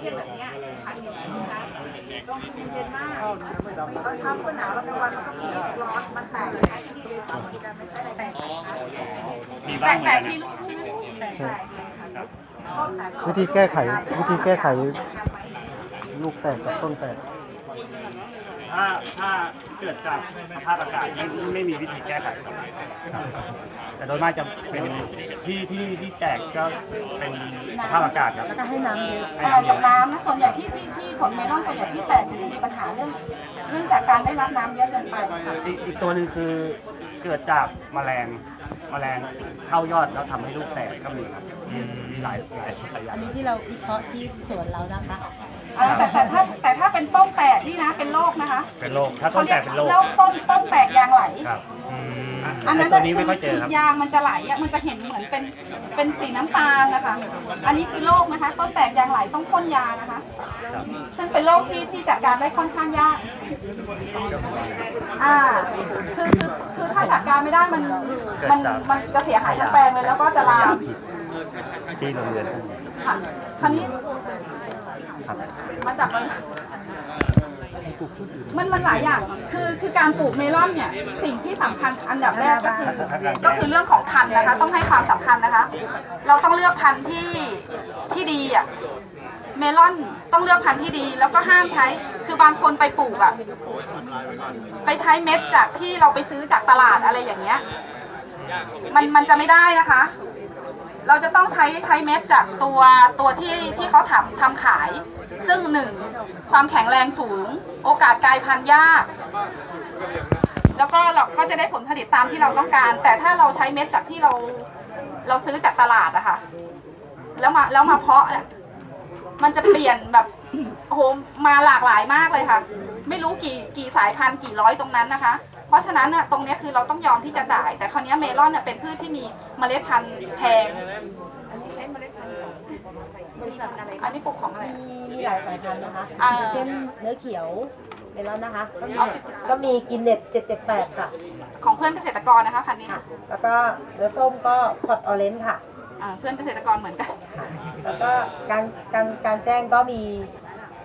เช่นแบบนี้ขายอยู่นะคะต้องเย็นมากตอนเช้าก็หนาวแล้วกลางวันมันก็ร้อนมันแตกนะคะที่นี่ทำเหมือนกันไม่ใช่อะไรแตกแตกแตกที่ลูกแตกแตกค่ะต้นแตกวิธีแก้ไขวิธีแก้ไข ลูกแตกกับต้นแตกถ้าถ้า เกิดจากสภาพอากาศไม่ไม่มีวิธีแก้ไขครับแต่โดยมากจะเป็นที่ที่ที่แตกก็เป็นสภาพอากาศครับ แล้วก็ให้น้ำเยอะให้เอ่อน้ำเยกับอะน้ำนะส่วนใหญ่ที่ที่ที่ผลเมลอนส่วนใหญ่ที่แตกมันจะมีปัญหาเรื่อง เรื่องจากการได้รับน้ำเยอะเกินไปค่ะอีกอีกตัวหนึ่งคือเกิดจากแมลงแมลงเข้ายอดแล้วทำให้ลูกแตกก็มีครับมีมีหลายหลายหลายอย่างอันนี้ที่เราวิเคราะห์ที่สวนเรานะคะ อ่าแต่แต่ถ้าแต่ถ้าเป็นต้นแตกนี่นะเป็นโรคนะคะเป็นโรคถ้าต้นแตกเป็นโรคแล้วต้นต้นแตกยางไหล ครับอันนั้นตัวน่ะนี้ไม่ค่อยเจคืออครับ ยางมันจะไหลอะมันจะเห็นเหมือนเป็นเป็นสีน้ำตาลนะคะ อันนี้คือโรคนะคะ ต้นแตกยางไหลต้องพ่นยานะคะครับซึ่งเป็นโรคที่ที่จัดการได้ค่อนข้างยากอ่าคือคือคือถ้าจัดการไม่ได้มันมันมันจะเสียหายทั้งแปลงเลยแล้วก็จะลาม ที่โรงเรียนค่ะคราวนี้ ครับมาจากเลยมันมันหลายอย่าง คือคือการปลูกเมลอนเนี่ย สิ่งที่สำคัญอันดับแรกก็คือ ก็คือเรื่องของพันธุ์นะคะ ต้องให้ความสำคัญนะคะ เราต้องเลือกพันธุ์ที่ที่ดีอะ เมลอนต้องเลือกพันธุ์ที่ดี แล้วก็ห้ามใช้ คือบางคนไปปลูกอะ ไปใช้เม็ดจากที่เราไปซื้อจากตลาดอะไรอย่างเงี้ย มันมันจะไม่ได้นะคะ เราจะต้องใช้ใช้เม็ดจากตัวตัวที่ที่เขาทำทำขาย ซึ่งหนึ่งความแข็งแรงสูง โอกาสกลายพันธุ์ยาก แล้วก็เราก็จะได้ผลผลิตตามที่เราต้องการ แต่ถ้าเราใช้เม็ดจากที่เราเราซื้อจากตลาดอะค่ะแล้วมาแล้วมาเพาะเนี่ยมันจะเปลี่ยนแบบโอ้โหมาหลากหลายมากเลยค่ะ ไม่รู้กี่กี่สายพันธุ์กี่ร้อยตรงนั้นนะคะ เพราะฉะนั้นน่ะตรงเนี้ยคือเราต้องยอมที่จะจ่าย แต่คราวเนี้ยเมลอนเนี่ยเป็นพืชที่มีเมล็ดพันธุ์แพงบริษัทอะไรอันนี้ปลูกของอะไรมีมีหลายสายพันธุ์นะคะอ่า อย่างเช่นเนื้อเขียวเมลอนนะคะก็มีเอาติดก็มีกินเน็ต778 ค่ะ ของเพื่อนเกษตรกรนะคะพันธุ์นี้ค่ะแล้วก็เนื้อส้มก็พอตออเรนจ์ค่ะ อ่าเพื่อนเกษตรกรเหมือนกันค่ะแล้วก็การการการแจ้งก็มี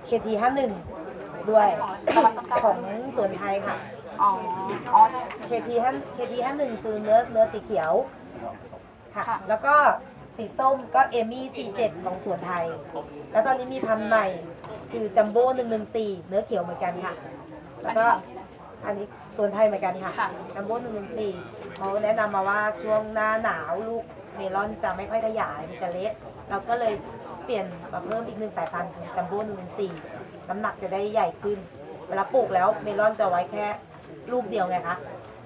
KT 51 ด้วยตะวันตกกลางของสวนไทยค่ะ อ๋อ อ๋อใช่ KT 5 KT 51คือเนื้อเนื้อสีเขียวค่ะ ค่ะ แล้วก็สีส้มก็เอมี่47ของสวนไทย แล้วตอนนี้มีพันธุ์ใหม่ คือจัมโบ้114เนื้อเขียวเหมือนกันค่ะ แล้วก็อันนี้สวนไทยเหมือนกันค่ะค่ะ จัมโบ้114เขาแนะนำมาว่าช่วงหน้าหนาวลูกเมลอนจะไม่ค่อยขยายมันจะเละเราก็เลยเปลี่ยนมาเพิ่มอีกหนึ่งสายพันธุ์คือจัมโบ้114น้ำหนักจะได้ใหญ่ขึ้น เวลาปลูกแล้วเมลอนจะไว้แค่ ลูกเดียวไงคะ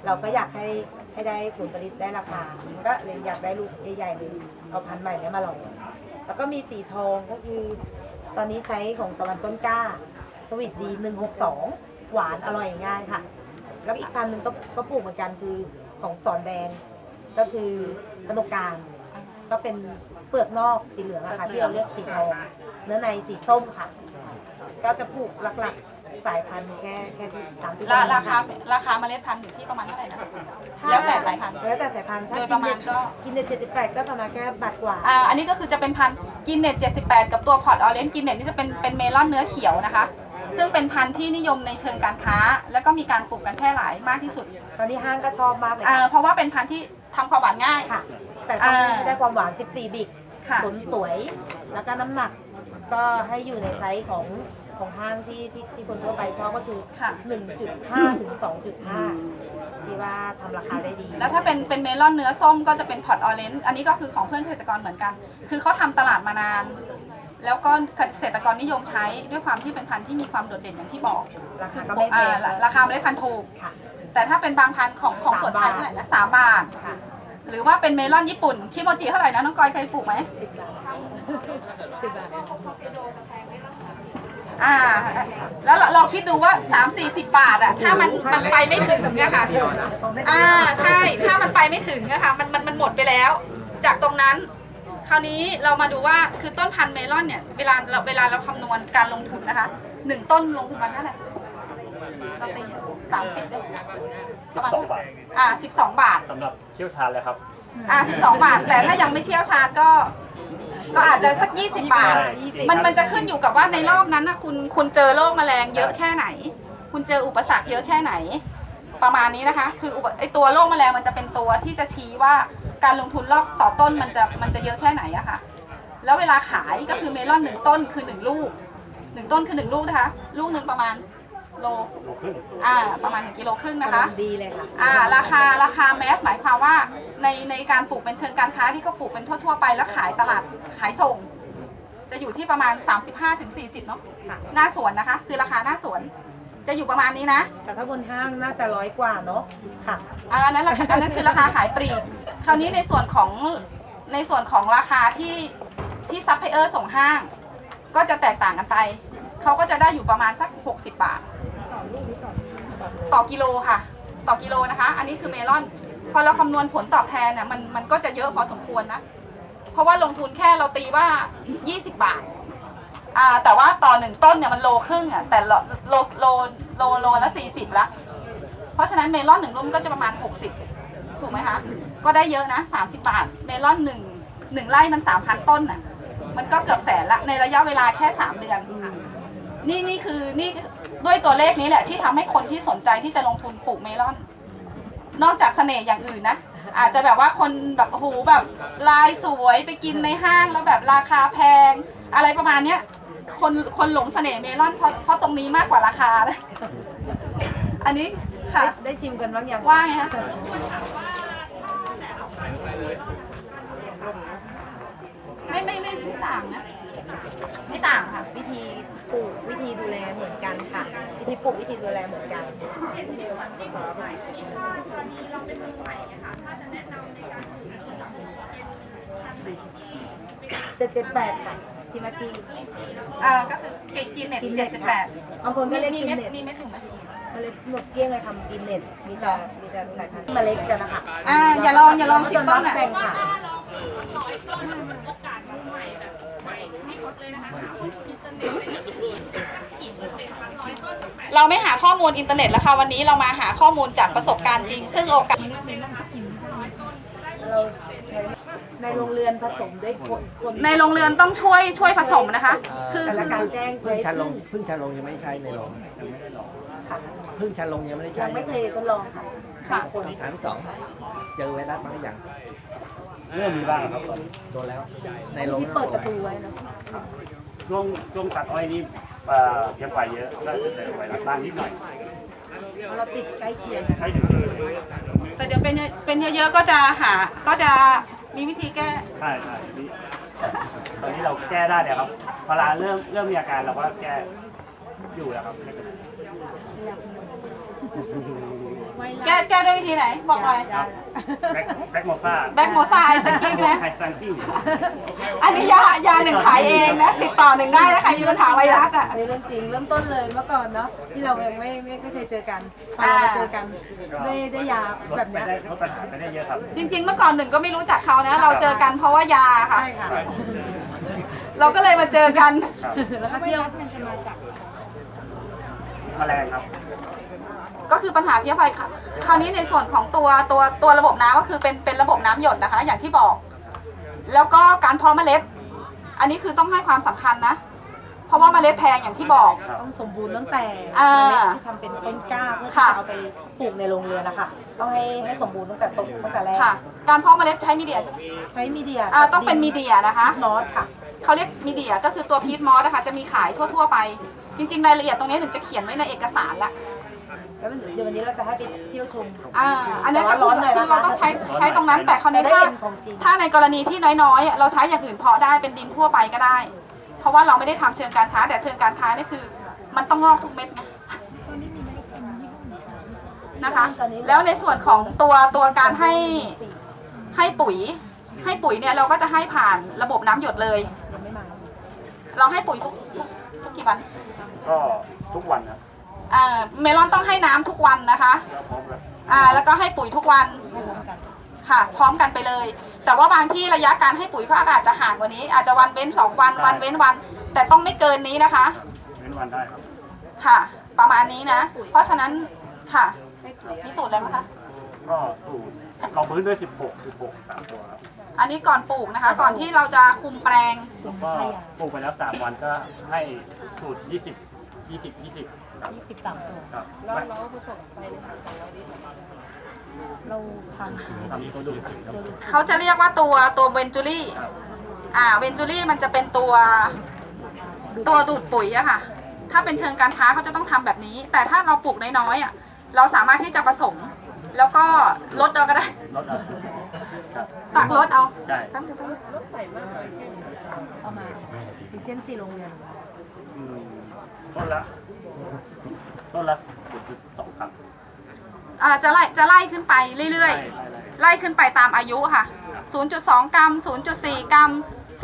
เราก็อยากให้ให้ได้ผลผลิตได้ราคามันก็เลยอยากได้ลูกใหญ่ๆเลยเอาพันธุ์ใหม่เนี้ยมาลองแล้วก็มีสีทองก็คือ ตอนนี้ใช้ของตะวันต้นกล้า สวิตดีหนึ่งหกสองหวานอร่อยง่ายค่ะ แล้วอีกพันธุ์หนึ่งก็ก็ปลูกเหมือนกันคือของสอนแดง ก็คือกระนกกางก็เป็นเปลือกนอกสีเหลืองอะค่ะที่เราเรียกสีทองเนื้อในสีส้มค่ะ ก็จะปลูกหลักๆ สายพันธุ์แค่แค่ที่ตามที่ราต้องราคาค่ะราคาเมล็ดพันธุ์อยู่ที่ประมาณเท่าไหร่นะแล้วแต่สายพันธุ์ แล้วแต่สายพันธุ์ถ้าโดยประมาณก็ กินเน็ตเจ็ดสิบแปดก็ประมาณแค่บาทกว่า อ่า อันนี้ก็คือจะเป็นพันธุ์กินเน็ต78 กับตัวพอร์ตออเรนจ์กินเน็ตนี่จะเป็นเป็นเมลอนเนื้อเขียวนะคะ ซึ่งเป็นพันธุ์ที่นิยมในเชิงการค้า แล้วก็มีการปลูกกันแพร่หลายมากที่สุดตอนนี้ห้างก็ชอบมากเลยอ่าค่ะเพราะว่าเป็นพันธุ์ที่ทำความหวานง่าย ค่ะ แต่ต้องอ่าให้ได้ความหวาน 14 บิกค่ะ ผลสวย แล้วก็น้ำหนักก็ให้อยู่ในไซส์ของ ของห้างที่ที่ที่คนทั่วไปชอบก็คือ ค่ะ 1.5 ถึง 2.5 ที่ว่าทำราคาได้ดีแล้วถ้าเป็นเป็นเมลอนเนื้อส้มก็จะเป็นพอร์ตออเรนจ์อันนี้ก็คือของเพื่อนเกษตรกรเหมือนกัน คือเขาทำตลาดมานาน แล้วก็เกษตรกรนิยมใช้ด้วยความที่เป็นพันธุ์ที่มีความโดดเด่นอย่างที่บอกราคืคาอก็ไม่แพอ่างราคาไม่ได้พันธุ์ถูก ค่ะ แต่ถ้าเป็นบางพันธุ์ของของสามส่วนไทยบาท เท่าไหร่นะสามบาท ค่ะหรือว่าเป็นเมลอนญี่ปุ่นคิโมจิเท่าไหร่นะน้องกอยเคยปลูกไหม10บาท10บาท อ่า แล้วเราเราคิดดูว่า 3 4 0 บาทอะถ้ามันมันไปไม่ถึงอะค่ะ อ่าใช่ ถ้ามันไปไม่ถึงอะค่ะ มันมันมันหมดไปแล้ว จากตรงนั้น คราวนี้เรามาดูว่าคือต้นพันธุ์เมลอนเนี่ยเวลาเราเวลาเราคำนวณการลงทุนนะคะหนึ่งต้นลงทุนมันเท่าไหร่เราตีสามสิบได้ประมาณสองบาทอ่าสิบสองบาทสำหรับเชี่ยวชาญเลยครับ อ่า12บาท แต่ถ้ายังไม่เชี่ยวชาญก็ ก็อาจจะสัก 20 บาท มันมันจะขึ้นอยู่กับว่าในรอบนั้นนะคุณคุณเจอโรคแมลงเยอะแค่ไหน คุณเจออุปสรรคเยอะแค่ไหน ประมาณนี้นะคะ คืออุปไอตัวโรคแมลงมันจะเป็นตัวที่จะชี้ว่าการลงทุนรอบต่อต้นมันจะมันจะเยอะแค่ไหนอะค่ะ แล้วเวลาขายก็คือเมลอนหนึ่งต้นคือหนึ่งลูกหนึ่งต้นคือหนึ่งลูกนะคะ ลูกหนึ่งประมาณ โลโลครึ่งอ่าประมาณหนึ่งกิโลครึ่งนะคะดีเลยค่ะ อ่าราคาราคาแมสหมายความว่าในในการปลูกเป็นเชิงการค้าที่เขาปลูกเป็นทั่ว ๆ ไปแล้วขายตลาดขายส่ง จะอยู่ที่ประมาณ 35-40 เนาะค่ะ หน้าสวนนะคะ คือราคาหน้าสวน จะอยู่ประมาณนี้นะ แต่ถ้าบนห้างน่าจะร้อยกว่าเนาะค่ะอ่าอันนั้นราคาอันนั้นคือราคาขายปลีก คราวนี้ในส่วนของในส่วนของราคาที่ที่ซัพพลายเออร์ส่งห้าง ก็จะแตกต่างกันไป เขาก็จะได้อยู่ประมาณสัก 60 บาท ต่อกิโลค่ะ ต่อกิโลนะคะ อันนี้คือเมลอน พอเราคำนวณผลตอบแทนเนี่ยมันมันก็จะเยอะพอสมควรนะ เพราะว่าลงทุนแค่เราตีว่า 20 บาทอ่าแต่ว่าต่อหนึ่งต้นเนี่ยมันโลครึ่งอะแต่โลโลโลโลโลละ40ละเพราะฉะนั้นเมลอนหนึ่งลูกมันก็จะประมาณ60ถูกไหมคะก็ได้เยอะนะ30บาท เมลอนหนึ่งหนึ่งไร่มัน3,000ต้นน่ะมันก็เกือบแสนละในระยะเวลาแค่3เดือนนี่นี่คือนี่ ด้วยตัวเลขนี้แหละที่ทำให้คนที่สนใจที่จะลงทุนปลูกเมลอน นอกจากเสน่ห์อย่างอื่นนะ อาจจะแบบว่าคนแบบโอ้โหแบบลายสวยไปกินในห้างแล้วแบบราคาแพง อะไรประมาณเนี้ยคนคนหลงเสน่ห์เมลอนเพราะเพราะตรงนี้มากกว่าราคานะอันนี้ค่ะได้ได้ชิมกันบ้างยังว่าไงคะไม่ไม่ไม่ไม่ต่างนะ ไม่ต่างค่ะ วิธี ปลูกวิธีดูแลเหมือนกันค่ะ วิธีปลูกวิธีดูแลเหมือนกันเจ็ดเจ็ดแปดค่ะที่เมื่อกี้อ่าก็คือกินกินเน็ตเจ็ดจุดแปดบางคนมีก็เรียกมีกินเม็ดเน็ตมีเม็ดถุงไหมเมล็ดหมดเกลี้ยงเลยทำกินเน็ตมีแต่มีแต่สายพันธุ์เมล็ดกันนะคะอ่าอย่าลองอย่าลองสิบต้นอะ แต่งค่ะเราไม่หาข้อมูลอินเทอร์เน็ตแล้วค่ะวันนี้เรามาหาข้อมูลจากประสบการณ์จริง ซึ่งโอกาสเราใช้ในโรงเรือนผสมด้วยคนคนในโรงเรือนต้องช่วยช่วยผสมนะคะ คือแต่ละการแจ้งเพึ่ใช้งชันลพึ่งงพึ่งชันลงยังไม่ใช้ในโรงค่ะพึ่งชันลงยังไม่ได้ใช้ยังไม่เคยทดลองค่ะ ค่ะคนถามสองเจอไวรัสบางหรือยัง เริ่มมีบ้างครับตอนนี้โดนแล้วในโรงที่เปิดประตูไว้นะช่วงช่วงตัดอ้อยนี่เอ่อเพียงไฟเยอะก็จะเจอไวรัสบ้างนิดหน่อยเราติดใกล้เคียงไม่ถึงเลยแต่เดี๋ยวเป็นเป็นเยอะๆก็จะหาก็จะมีวิธีแก้ ใช่ใช่นี่ตอนนี้เราแก้ได้เนี่ยครับพอเวลาเริ่มเริ่มมีอาการเราก็แก้อยู่แล้วครับไม่เป็นไร แก้แก้ด้วยวิธีไหน บอกหน่อยแบ็คแบ็คโมซ่าแบ็กโมซาไอซังกิ้งนะไฮซังกิ้งอันนี้ยายาหนึ่งขายเองนะ ติดต่อหนึ่งได้นะใครมีปัญหาไวรัสอะ อันนี้เรื่องจริงเริ่มต้นเลยเมื่อก่อนเนาะที่เรายังไม่ไม่ไม่เคยเจอกันพอเรามาเจอกันด้วยด้วยยาลดแบบไปเนี้ยได้ลดปัญหาไปได้เยอะครับ จริง ๆ เมื่อก่อนหนึ่งก็ไม่รู้จักเขานะ เราเจอกันเพราะว่ายาค่ะ ใช่ค่ะ เราก็เลยมาเจอกันครับแล้วก็เที่ยวแมลงครับ ก็คือปัญหาเพี้ยไฟค่ะคราวนี้ในส่วนของตัวตัวตัวระบบน้ำก็คือเป็นเป็นระบบน้ำหยดนะคะ อย่างที่บอก แล้วก็การเพาะเมล็ด อันนี้คือต้องให้ความสำคัญนะ เพราะว่าเมล็ดแพงอย่างที่บอก ต้องสมบูรณ์ตั้งแต่อ่าเมล็ดที่ทำเป็นต้นกล้าเพื่อที่ค่ะ จะเอาไปปลูกในโรงเรือนนะคะต้องให้ให้สมบูรณ์ตั้งแต่ต้นตั้งแต่แรกค่ะ การเพาะเมล็ดใช้มีเดียใช้มีเดียอ่าต้องเป็นมีเดียนะคะ นอตค่ะ เขาเรียกมีเดียก็คือตัวพีทมอสนะคะจะมีขายทั่ว ๆ ไป จริง ๆ รายละเอียดตรงนี้หนึ่งจะเขียนไว้ในเอกสารละ แล้วเดี๋ยววันนี้เราจะให้ไปเที่ยวชม อ่าอันนั้นก็แต่คืว่าร้ออนหน่อยนะคะ คือเราต้องใช้ใช้ตรงนั้นแต่คราวนี้จะได้ถ้า เห็นของจริงถ้าในกรณีที่น้อยๆอะเราใช้อย่างอื่นเพาะได้เป็นดินทั่วไปก็ได้ เพราะว่าเราไม่ได้ทำเชิงการค้า แต่เชิงการค้านี่คือ มันต้องงอกทุกเม็ดไงนะคะ แล้วในส่วนของตัวตัวการให้ให้ปุ๋ย ให้ปุ๋ยเนี่ยเราก็จะให้ผ่านระบบน้ำหยดเลย ยังไม่มา เราให้ปุ๋ยทุกทุกทุกกี่วัน ก็ทุกวันครับ อ่าเมลอนต้องให้น้ำทุกวันนะคะก็พร้อมแล้วอ่าแล้วก็ให้ปุ๋ยทุกวันค่ะ พร้อมกันไปเลย แต่ว่าบางที่ระยะการให้ปุ๋ยก็อาจจะห่างกว่านี้ อาจจะวันเว้นสองวันวันเว้นวัน แต่ต้องไม่เกินนี้นะคะ เว้นวันได้ครับค่ะ ประมาณนี้นะ เพราะฉะนั้นค่ะมีสูตรอะไรไหมคะก็สูตรเราพื้นด้วย 16 16สามตัวครับอันนี้ก่อนปลูกนะคะ ก่อนที่เราจะคุมแปลงแล้วก็ปลูกไปแล้วสามวันก็ให้สูตรยี่สิบ ยี่สิบยี่สิบครับยี่สิบสามตัว ครับเราเราผสมไปนะคะสองร้อยลิตรเราททำตัวดูดสีครับเขาจะเรียกว่าตัวตัวเบนจูรี่ครับอ่าเบนจูรี่มันจะเป็นตัวตัวดูดปุ๋ยอะค่ะ ถ้าเป็นเชิงการค้าเขาจะต้องทำแบบนี้ แต่ถ้าเราปลูกน้อยๆอะเราสามารถที่จะผสม แล้วก็ลดเอาก็ได้ลดเอาครับตักลดเอาใช่แป๊บเดียวแป๊บเดียวำเอามาอย่างเช่นสี่โรงเรียนอืมต้นละ ต้นละศูนย์จุดสองครับอ่าจะไล่จะไล่ขึ้นไปเรื่อยใช่ใช่เลยๆ ไล่ขึ้นไปตามอายุค่ะ 0.2 กรัม 0.4 กรัม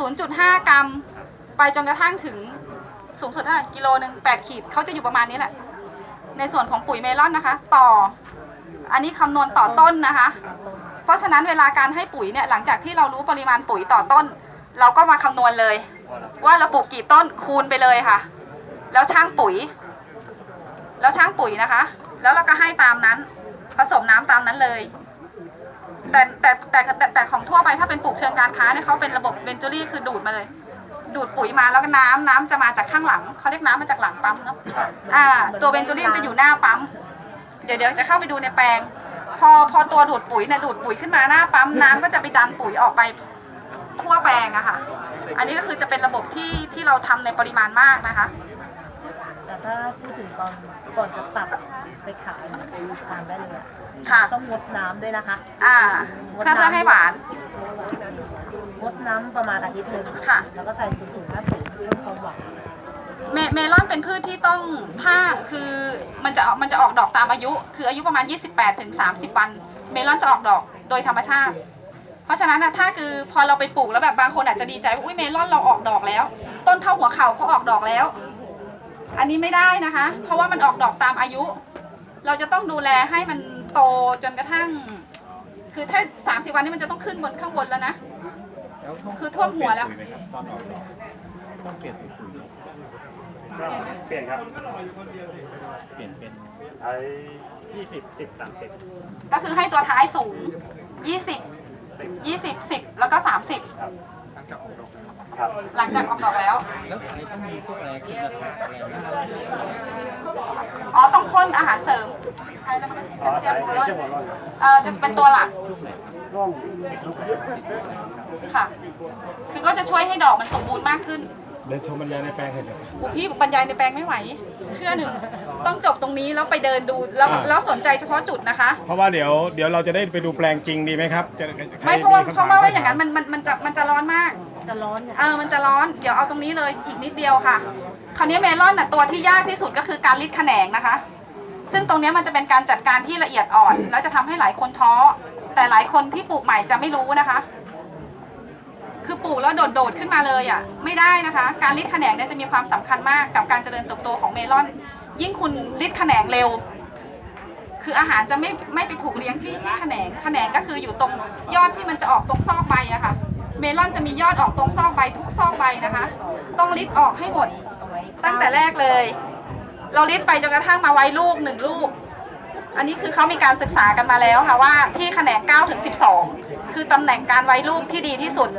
0.5 กรัม ไปจนกระทั่งถึงสูงสุดเท่าไหร่กิโลหนึ่ง8ขีดเขาจะอยู่ประมาณนี้แหละ ในส่วนของปุ๋ยเมลอนนะคะ ต่อ อันนี้คำนวณต่อต้นนะคะ เพราะฉะนั้นเวลาการให้ปุ๋ยเนี่ยหลังจากที่เรารู้ปริมาณปุ๋ยต่อต้น เราก็มาคำนวณเลย ว่าเราปลูกกี่ต้นคูณไปเลยค่ะ แล้วช่างปุ๋ย แล้วช่างปุ๋ยนะคะ แล้วเราก็ให้ตามนั้น ผสมน้ำตามนั้นเลยแต่แต่แต่แต่แต่ของทั่วไปถ้าเป็นปลูกเชิงการค้าเนี่ยเขาเป็นระบบเบนจูรี่คือดูดมาเลย ดูดปุ๋ยมาแล้วก็น้ำน้ำจะมาจากข้างหลังเขาเรียกน้ำมาจากหลังปั๊มเนาะครับอ่า ตัวเบนจูรี่จะอยู่หน้าปั๊มเดี๋ยวเดี๋ยวจะเข้าไปดูในแปลง พอพอตัวดูดปุ๋ยเนี่ยดูดปุ๋ยขึ้นมาหน้าปั๊มน้ำก็จะไปดันปุ๋ยออกไปทั่วแปลงอะค่ะ อันนี้ก็คือจะเป็นระบบที่ที่เราทำในปริมาณมากนะคะแต่ ถ้าพูดถึงตอนก่อนจะตัดไปขายทานได้เลยอะค่ะ ต้องงดน้ำด้วยนะคะอ่าเพื่อเพื่อให้หวาน งดน้ำประมาณอาทิตย์หนึ่งค่ะ แล้วก็ใส่สูตรสูตรห้าสูตรเพิ่มความหวานเมเมลอนเป็นพืชที่ต้องถ้าคือมันจะมันจะออกดอกตามอายุ คืออายุประมาณ 28ถึง30 วัน เมลอนจะออกดอกโดยธรรมชาติ เพราะฉะนั้นนะถ้าคือพอเราไปปลูกแล้วแบบบางคนอาจจะดีใจว่าอุ้ยเมลอนเราออกดอกแล้ว ต้นเท่าหัวเข่าเขาออกดอกแล้ว อันนี้ไม่ได้นะคะ เพราะว่ามันออกดอกตามอายุ เราจะต้องดูแลให้มันโตจนกระทั่ง คือถ้า30วันนี้มันจะต้องขึ้นบนข้างบนแล้วนะคือท่วมหัวแล้วก็เปลี่ยนครับเปลี่ยนเป็นใช้ยี่สิบสิบสามสิบก็คือให้ตัวท้ายสูง 20 20 10 แล้วก็ 30 ครับ หลังจากออกดอกแล้ว แล้วอันนี้ต้องมีพวกอะไรขึ้นราคาอะไรนะอ๋อต้องพ่นอาหารเสริม ใช่แล้วมันอ๋เป็อนเซีใช้ยมโบรอนเชื่อมหัวร้อนเอ่อจะเป็นตัวหลัก ร่วงติดลูกเลยค่ะ คือก็จะช่วยให้ดอกมันสมบูรณ์มากขึ้น เดินชมบรรยายในแปลงเห็นไหม โอ้พี่บรรยายในแปลงไม่ไหว เชื่อหนึ่ง ต้องจบตรงนี้แล้วไปเดินดูแล้วแล้วสนใจเฉพาะจุดนะคะ เพราะว่าเดี๋ยวเดี๋ยวเราจะได้ไปดูแปลงจริงดีไหมครับจะใคไม่เพราะว่าคำถเพราะว่าว่าอย่างนั้นมันมันมันจะมันจะร้อนมากจะร้อนเนี่ยเออมันจะร้อนเดี๋ยวเอาตรงนี้เลยอีกนิดเดียวค่ะ คราวนี้เมลอนน่ะตัวที่ยากที่สุดก็คือการรีดแขนงนะคะ ซึ่งตรงเนี้ยมันจะเป็นการจัดการที่ละเอียดอ่อน แล้วจะทำให้หลายคนท้อ แต่หลายคนที่ปลูกใหม่จะไม่รู้นะคะ คือปลูกแล้วโดดๆขึ้นมาเลยอะไม่ได้นะคะ การรีดแขนงเนี่ยจะมีความสำคัญมากกับการเจริญเติบโตของเมลอน ยิ่งคุณรีดแขนงเร็ว คืออาหารจะไม่ไม่ไปถูกเลี้ยงที่ที่แขนงแขนงก็คืออยู่ตรงยอดที่มันจะออกตรงซอกใบอะค่ะ เมลอนจะมียอดออกตรงซอกใบทุกซอกใบนะคะ ต้องริดออกให้หมดตั้งแต่แรกเลย เราริดไปจนกระทั่งมาไว้ลูกหนึ่งลูก อันนี้คือเขามีการศึกษากันมาแล้วค่ะว่าที่แขนง9ถึง12 คือตำแหน่งการไว้ลูกที่ดีที่สุด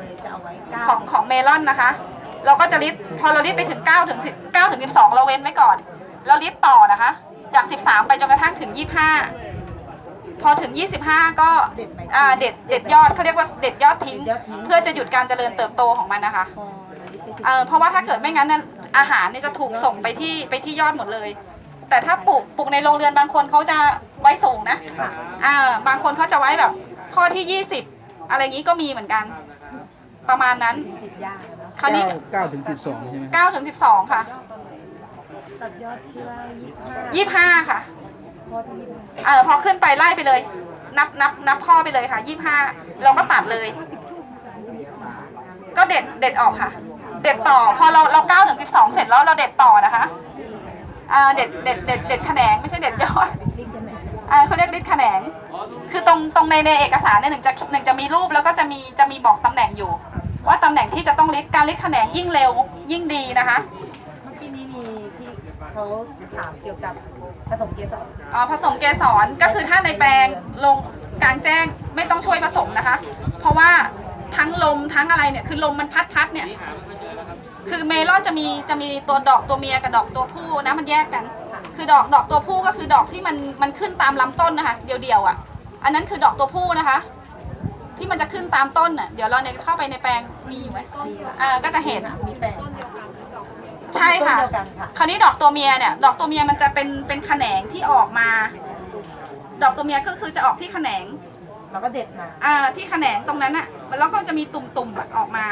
ของของเมลอนนะคะ เราก็จะริดพอเราริดไปถึง9ถึง10 9ถึง12 เราเว้นไว้ก่อน เราริดต่อนะคะ จาก 13 ไปจนกระทั่งถึง 25 พอถึง 25 ก็เด็ดไหมอ่าเด็ดเด็ดยอดเขาเรียกว่าเด็ดยอดทิ้งเด็ดยอดทิ้ง เพื่อจะหยุดการเจริญเติบโตของมันนะคะพอเรายึดไปถึงเออเพราะว่าถ้าเกิดไม่งั้นนั้นอาหารเนี่ยจะถูกส่งไปที่ไปที่ยอดหมดเลย แต่ถ้าปลูกปลูกในโรงเรือนบางคนเขาจะไว้สูงนะอ่าบางคนเขาจะไว้แบบข้อที่ 20 อะไรงี้ก็มีเหมือนกัน ประมาณนั้นติดยากอะเนาะคราวนี้เก้าถึงสิบสองใช่ไหม9ถึง12 ค่ะ ตัดยอดที่ว่ายี่สิบห้า25ค่ะพอที่ยี่สิบห้าเออพอขึ้นไปไล่ไปเลย นับนับนับข้อไปเลยค่ะ25เราก็ตัดเลยก็เด็ดเด็ดออกค่ะ เด็ดต่อพอเราเรา9ถึง12เสร็จแล้วเราเด็ดต่อนะคะอ่าเด็ดเด็ดเด็ดเด็ดแขนงไม่ใช่เด็ดยอดลิ้นกันไหนอ่าเขาเรียกริดแขนง คือตรงตรงในในเอกสารเนี่ยหนึ่งจะหนึ่งจะมีรูปแล้วก็จะมีจะมีบอกตำแหน่งอยู่ ว่าตำแหน่งที่จะต้องริดการริดแขนงยิ่งเร็วยิ่งดีนะคะเมื่อกี้นี้มีที่ เขาถามเกี่ยวกับผสมเกสรอ่าผสมเกสรก็คือถ้าในแปลงลงกลางแจ้งไม่ต้องช่วยผสมนะคะ เพราะว่าทั้งลมทั้งอะไรเนี่ยคือลมมันพัดพัดๆเนี่ย คือเมลอนจะมีจะมีตัวดอกตัวเมียกับดอกตัวผู้นะมันแยกกัน คือดอกดอกตัวผู้ก็คือดอกที่มันมันขึ้นตามลำต้นนะคะ เดียวๆอะ อันนั้นคือดอกตัวผู้นะคะ ที่มันจะขึ้นตามต้นอะเดี๋ยวเราเนี่ยเข้าไปในแปลงมีอยู่ไหมอ่าก็จะเห็นมีแปลง ใช่ค่ะ ต้นเดียวกันค่ะ คราวนี้ดอกตัวเมียเนี่ย ดอกตัวเมียมันจะเป็นเป็นแขนงที่ออกมา ดอกตัวเมียก็คือจะออกที่แขนงเราก็เด็ดมา อ่าที่แขนงตรงนั้นอะแล้วก็จะมีตุ่มๆอะออกมา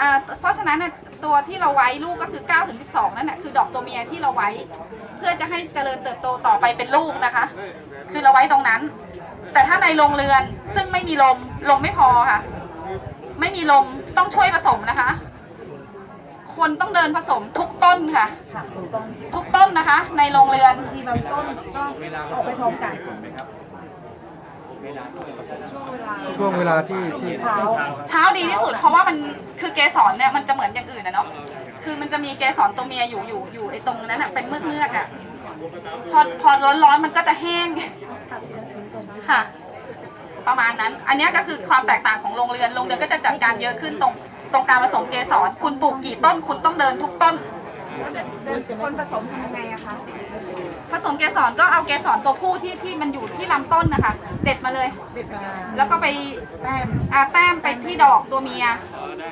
อ่าเพราะฉะนั้นน่ะตัวที่เราไว้ลูกก็คือ9ถึง12 นั่นแหะคือดอกตัวเมียที่เราไว้ เพื่อจะให้เจริญเติบโตต่อไปเป็นลูกนะคะ คือเราไว้ตรงนั้น แต่ถ้าในโรงเรือนซึ่งไม่มีลมลมไม่พอค่ะ ไม่มีลมต้องช่วยผสมนะคะ คนต้องเดินผสมทุกต้นค่ะ ค่ะถูกต้องทุกต้นนะคะ ในโรงเรือน บางทีบางต้นก็ออกไปพร้อมกันช่วงเวลาที่ที่เช้าเช้าดีที่สุด เพราะว่ามันคือเกสรเนี่ยมันจะเหมือนอย่างอื่นนะเนาะคือมันจะมีเกสรตัวเมียอยู่อยู่อยู่ไอ้ตรงนั้นอะเป็นเมือกเมือกๆอะพอพอร้อนร้อนๆมันก็จะแห้งค่ะ ประมาณนั้น อันเนี้ยก็คือความแตกต่างของโรงเรือนโรงเรือนก็จะจัดการเยอะขึ้นตรง ตรงการผสมเกสรคุณปลูกกี่ต้นคุณต้องเดินทุกต้น คนผสมทำยังไงอะคะ ผสมเกสรก็เอาเกสรตัวผู้ที่ที่มันอยู่ที่ลำต้นนะคะ เด็ดมาเลยเด็ดมาแล้วก็ไปแต้มอาแต้มไปที่ดอกตัวเมีย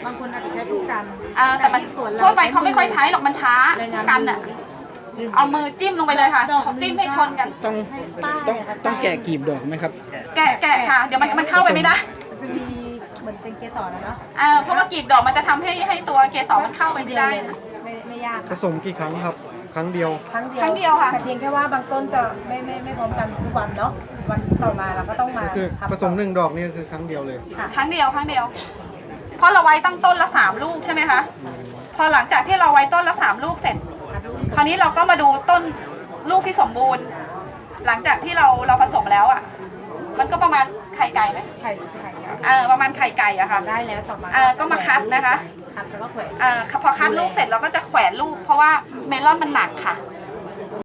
บางคนอาจจะใช้ผู้กันอ่าแต่มันที่สวนรโทษไปเขาไม่ค่อยใช้หรอกมันช้ากันอะเอามือจิ้มลงไปเลยค่ะ จิ้มให้ชนกัน ต้องต้องต้องแกะกลีบดอกไหมครับ แกะแกะค่ะ เดี๋ยวมันมันเข้าไปไม่ได้มันจะมี เหมือนเป็นเกสรนะเนาะอ่าเพราะว่ากลีบดอกมันจะทำให้ให้ตัวเกสรมันเข้าไปไม่ได้นะ ไม่ไม่ยากผสมกี่ครั้งครับ ครั้งเดียว ครั้งเดียวครั้งเดียวค่ะ แต่เพียงแค่ว่าบางต้นจะไม่ไม่ไม่พร้อมกันทุกวันเนาะวันต่อมาเราก็ต้องมาคือทำผสมหนึ่งดอกนี่คือครั้งเดียวเลยค่ะครั้งเดียวครั้งเดียว เพราะเราไว้ตั้งต้นละสามลูกใช่ไหมคะพอหลังจากที่เราไว้ต้นละสามลูกเสร็จคราวนี้เราก็มาดูต้นลูกที่สมบูรณ์ หลังจากที่เราเราผสมแล้วอะ มันก็ประมาณ ไข่ไก่ไหมไข่ไข่อะเออประมาณไข่ไก่อะค่ะ ได้แล้วต่อมาเออก็มาคัดนะคะ คัดแล้วก็แขวนเอ่อพอคัดลูกเสร็จเราก็จะแขวนลูก เพราะว่าเมลอนมันหนักค่ะค